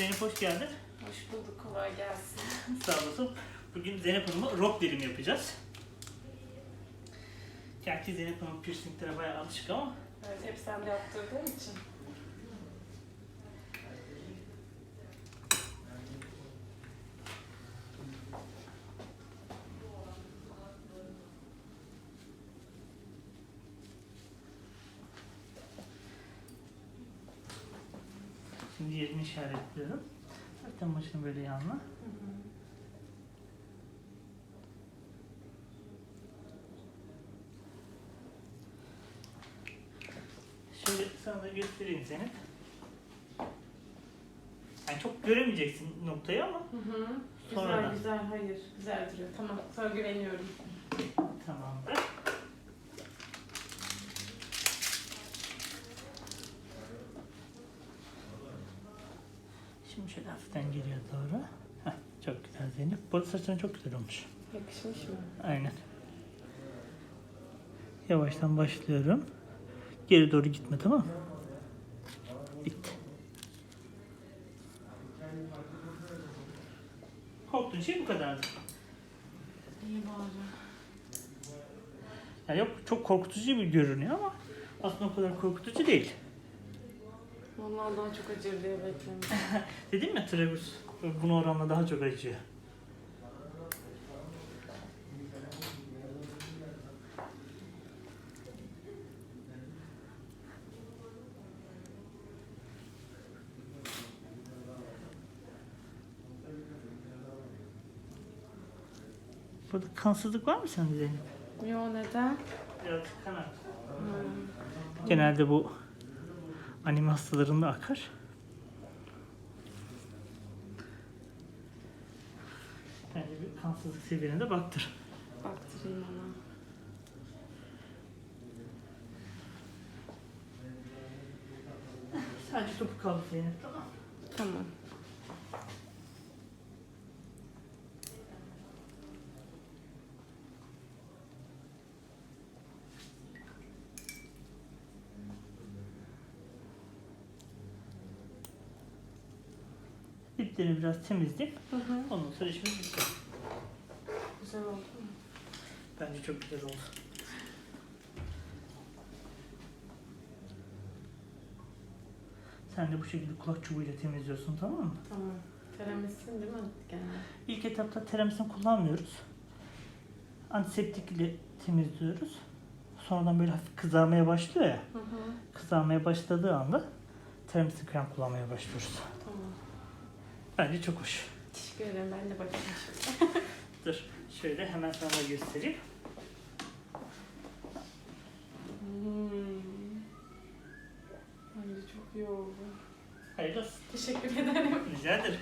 Zeynep hoş geldin. Hoş bulduk, kolay gelsin. Sağ olasın. Bugün Zeynep Hanım'a rock dilim yapacağız. Gerçi Zeynep Hanım piercinglere bayağı alışık ama Evet, hep sen de yaptırdığın için. Şimdi yerini işaretliyorum. Zaten başını böyle yanına. Şöyle sana da göstereyim Zeynep. Yani çok göremeyeceksin noktayı ama Hı hı. Güzel, Sonradan. güzel, hayır. Güzel duruyor. Tamam, sana güveniyorum. tamamdır. Şimdi şöyle hafiften geriye doğru. Heh, çok güzel Zeynep. Bu arada saçların çok güzel olmuş. Yakışmış mı? Aynen. Yavaştan başlıyorum. Geri doğru gitme tamam mı? Bitti. Korktuğun şey bu kadardı. İyi bari. Yani yok çok korkutucu bir görünüyor ama aslında o kadar korkutucu değil. Vallahi daha çok acır diye beklemiştim. Dedim ya Travis buna oranla daha çok acıyor. Burada kansızlık var mı sende Zeynep? Yo, neden? Birazcık kan. Hmm. Genelde bu anime hastalarında akar. Bence bir kansızlık seviyene de baktır. Baktırayım ona. Sadece topu kaldı Zeynep tamam. Tamam. Diplerini biraz temizleyip Hı hı. ondan sonra işimiz bitti. Güzel oldu mu? Bence çok güzel oldu. Sen de bu şekilde kulak çubuğuyla temizliyorsun tamam mı? Tamam. Teramitsin değil mi genel? İlk etapta teramisini kullanmıyoruz. Antiseptik ile temizliyoruz. Sonradan böyle hafif kızarmaya başlıyor ya. Hı hı. Kızarmaya başladığı anda teramisin krem kullanmaya başlıyoruz. Tamam. Bence çok hoş. Teşekkür ederim. Ben de bakayım şimdi. Dur şöyle hemen sana da göstereyim. Hmm. Bence çok iyi oldu. Hayırlı olsun. Teşekkür ederim. Rica ederim.